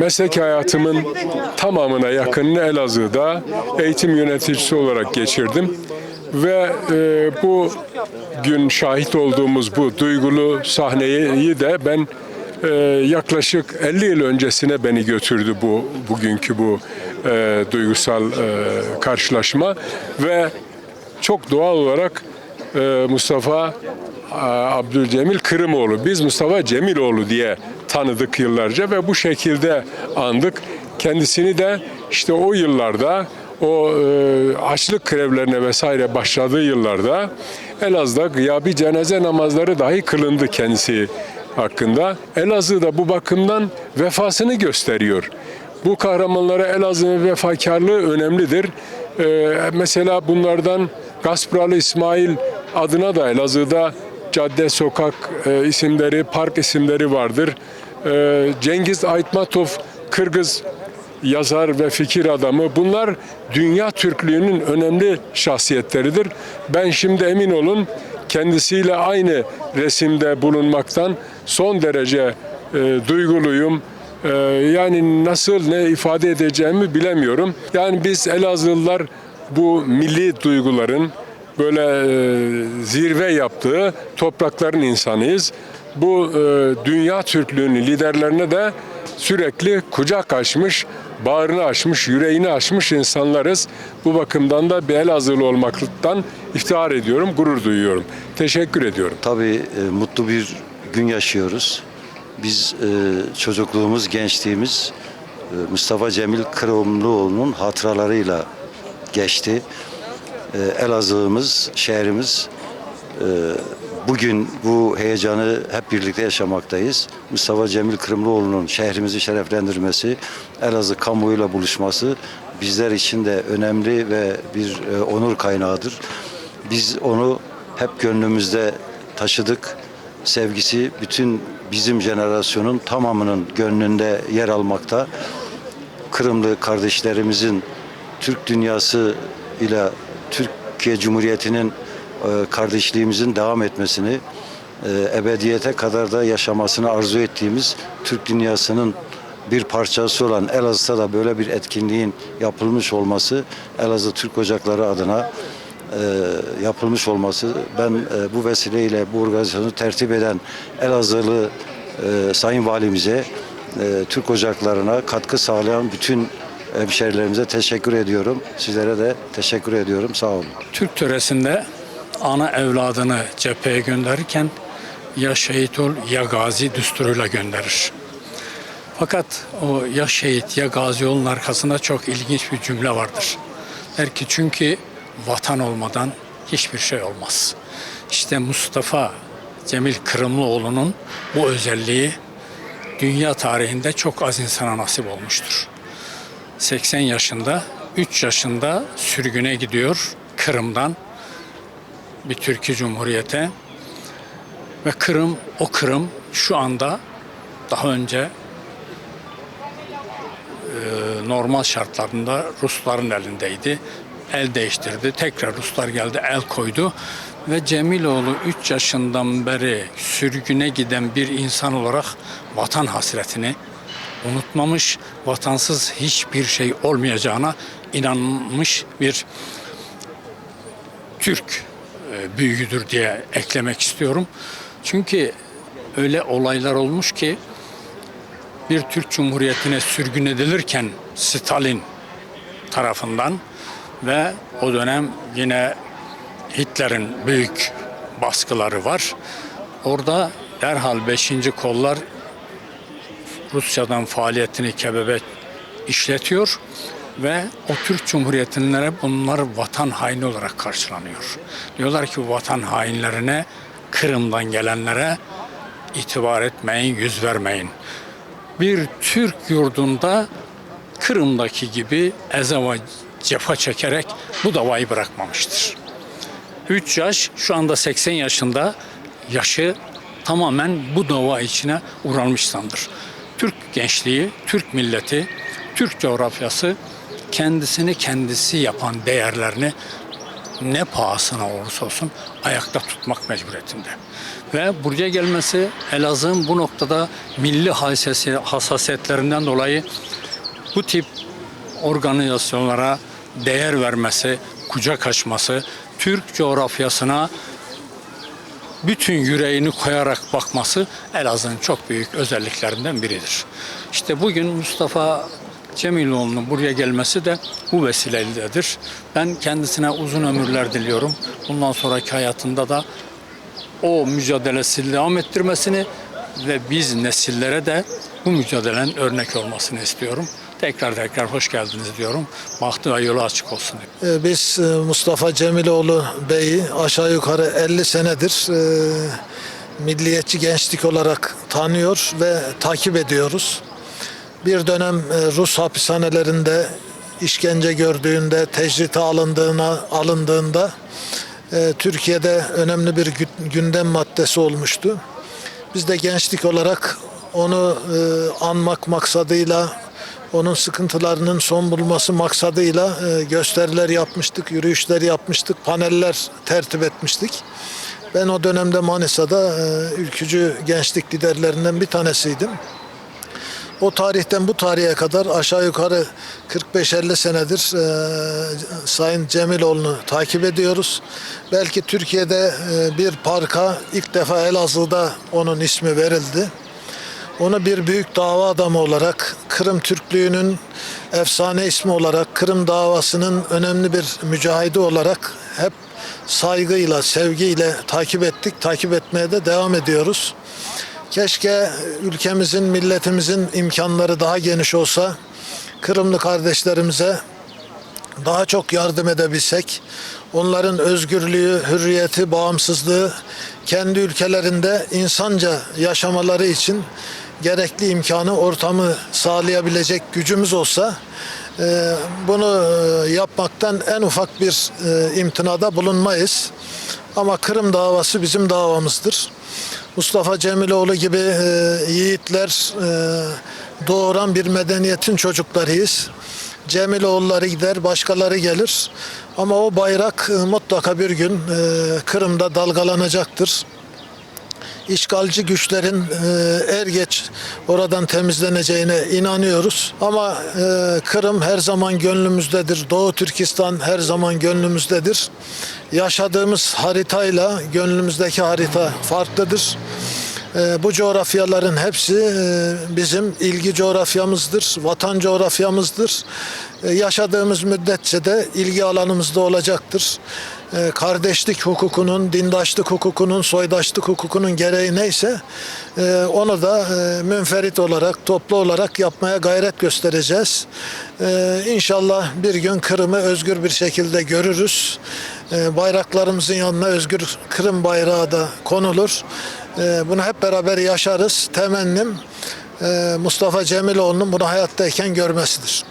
meslek hayatımın tamamına yakınını Elazığ'da eğitim yöneticisi olarak geçirdim. Ve e, bu gün şahit olduğumuz bu duygulu sahneyi de ben e, yaklaşık 50 yıl öncesine beni götürdü bu bugünkü bu e, duygusal e, karşılaşma ve çok doğal olarak e, Mustafa Abdülcemil Kırımoğlu, biz Mustafa Cemiloğlu diye tanıdık yıllarca ve bu şekilde andık. Kendisini de işte o yıllarda o e, açlık grevlerine vesaire başladığı yıllarda Elazığ'da gıyabi cenaze namazları dahi kılındı kendisi hakkında. Elazığ'da bu bakımdan vefasını gösteriyor. Bu kahramanlara Elazığ'ın vefakarlığı önemlidir. Ee, mesela bunlardan Gaspralı İsmail adına da Elazığ'da cadde, sokak e, isimleri, park isimleri vardır. Ee, Cengiz Aytmatov, Kırgız yazar ve fikir adamı. Bunlar dünya Türklüğünün önemli şahsiyetleridir. Ben şimdi emin olun kendisiyle aynı resimde bulunmaktan son derece e, duyguluyum. E, yani nasıl ne ifade edeceğimi bilemiyorum. Yani biz Elazığlılar bu milli duyguların böyle e, zirve yaptığı toprakların insanıyız. Bu e, dünya Türklüğünün liderlerine de sürekli kucak açmış, bağrını açmış, yüreğini açmış insanlarız. Bu bakımdan da bir Elazığlı olmaktan iftihar ediyorum, gurur duyuyorum. Teşekkür ediyorum. Tabii e, mutlu bir gün yaşıyoruz. Biz çocukluğumuz, gençliğimiz Mustafa Cemil Kırımlıoğlu'nun hatıralarıyla geçti. E, Elazığ'ımız, şehrimiz e, bugün bu heyecanı hep birlikte yaşamaktayız. Mustafa Cemil Kırımlıoğlu'nun şehrimizi şereflendirmesi, Elazığ kamuoyuyla buluşması bizler için de önemli ve bir e, onur kaynağıdır. Biz onu hep gönlümüzde taşıdık. Sevgisi bütün bizim jenerasyonun tamamının gönlünde yer almakta. Kırımlı kardeşlerimizin Türk dünyası ile Türkiye Cumhuriyeti'nin e, kardeşliğimizin devam etmesini, e, ebediyete kadar da yaşamasını arzu ettiğimiz Türk dünyasının bir parçası olan Elazığ'da da böyle bir etkinliğin yapılmış olması Elazığ Türk Ocakları adına e, yapılmış olması ben bu vesileyle bu organizasyonu tertip eden Elazığlı Sayın Valimize Türk Ocaklarına katkı sağlayan bütün hemşerilerimize teşekkür ediyorum. Sizlere de teşekkür ediyorum. Sağ olun. Türk töresinde ana evladını cepheye gönderirken ya şehit ol ya gazi düsturuyla gönderir. Fakat o ya şehit ya gazi olun arkasında çok ilginç bir cümle vardır. Der ki çünkü vatan olmadan hiçbir şey olmaz. İşte Mustafa Cemil Kırımlıoğlu'nun bu özelliği dünya tarihinde çok az insana nasip olmuştur. 80 yaşında, 3 yaşında sürgüne gidiyor Kırım'dan bir Türkiye Cumhuriyete ve Kırım, o Kırım şu anda daha önce e, normal şartlarında Rusların elindeydi. El değiştirdi. Tekrar Ruslar geldi, el koydu. Ve Cemiloğlu 3 yaşından beri sürgüne giden bir insan olarak vatan hasretini unutmamış, vatansız hiçbir şey olmayacağına inanmış bir Türk e, büyüğüdür diye eklemek istiyorum. Çünkü öyle olaylar olmuş ki bir Türk Cumhuriyeti'ne sürgün edilirken Stalin tarafından ve o dönem yine Hitler'in büyük baskıları var. Orada derhal 5. kollar Rusya'dan faaliyetini Kebebe işletiyor ve o Türk Cumhuriyetlilere bunlar vatan haini olarak karşılanıyor. Diyorlar ki vatan hainlerine, Kırım'dan gelenlere itibar etmeyin, yüz vermeyin. Bir Türk yurdunda Kırım'daki gibi eze ve cefa çekerek bu davayı bırakmamıştır. 3 yaş, şu anda 80 yaşında yaşı tamamen bu dava içine uğranmışsandır. Türk gençliği, Türk milleti, Türk coğrafyası kendisini kendisi yapan değerlerini ne pahasına olursa olsun ayakta tutmak mecburiyetinde. Ve buraya gelmesi Elazığ'ın bu noktada milli hassasi- hassasiyetlerinden dolayı bu tip organizasyonlara değer vermesi, kucak açması, Türk coğrafyasına bütün yüreğini koyarak bakması Elazığ'ın çok büyük özelliklerinden biridir. İşte bugün Mustafa Cemiloğlu'nun buraya gelmesi de bu vesileyledir. Ben kendisine uzun ömürler diliyorum. Bundan sonraki hayatında da o mücadelesini devam ettirmesini ve biz nesillere de bu mücadelenin örnek olmasını istiyorum. Tekrar tekrar hoş geldiniz diyorum. Bahtı ve yolu açık olsun. Ee, Biz e, Mustafa Cemiloğlu Bey'i aşağı yukarı 50 senedir e, milliyetçi gençlik olarak tanıyor ve takip ediyoruz. Bir dönem e, Rus hapishanelerinde işkence gördüğünde, tecrite alındığına alındığında Türkiye'de önemli bir gü- gündem maddesi olmuştu. Biz de gençlik olarak onu e, anmak maksadıyla, onun sıkıntılarının son bulması maksadıyla e, gösteriler yapmıştık, yürüyüşler yapmıştık, paneller tertip etmiştik. Ben o dönemde Manisa'da e, ülkücü gençlik liderlerinden bir tanesiydim. O tarihten bu tarihe kadar aşağı yukarı 45-50 senedir e, Sayın Cemiloğlu'nu takip ediyoruz. Belki Türkiye'de e, bir parka ilk defa Elazığ'da onun ismi verildi. Onu bir büyük dava adamı olarak, Kırım Türklüğü'nün efsane ismi olarak, Kırım davasının önemli bir mücahidi olarak hep saygıyla, sevgiyle takip ettik, takip etmeye de devam ediyoruz. Keşke ülkemizin, milletimizin imkanları daha geniş olsa, Kırımlı kardeşlerimize daha çok yardım edebilsek, onların özgürlüğü, hürriyeti, bağımsızlığı kendi ülkelerinde insanca yaşamaları için gerekli imkanı, ortamı sağlayabilecek gücümüz olsa e, bunu e, yapmaktan en ufak bir e, imtinada bulunmayız. Ama Kırım davası bizim davamızdır. Mustafa Cemiloğlu gibi yiğitler doğuran bir medeniyetin çocuklarıyız. Cemiloğulları gider, başkaları gelir. Ama o bayrak mutlaka bir gün Kırım'da dalgalanacaktır. İşgalci güçlerin e, er geç oradan temizleneceğine inanıyoruz. Ama e, Kırım her zaman gönlümüzdedir. Doğu Türkistan her zaman gönlümüzdedir. Yaşadığımız haritayla gönlümüzdeki harita farklıdır. E, bu coğrafyaların hepsi e, bizim ilgi coğrafyamızdır, vatan coğrafyamızdır. Yaşadığımız müddetçe de ilgi alanımızda olacaktır. E, kardeşlik hukukunun, dindaşlık hukukunun, soydaşlık hukukunun gereği neyse e, onu da e, münferit olarak, toplu olarak yapmaya gayret göstereceğiz. E, İnşallah bir gün Kırım'ı özgür bir şekilde görürüz. Bayraklarımızın yanına özgür Kırım bayrağı da konulur. Bunu hep beraber yaşarız. Temennim Mustafa Cemiloğlu'nun bunu hayattayken görmesidir.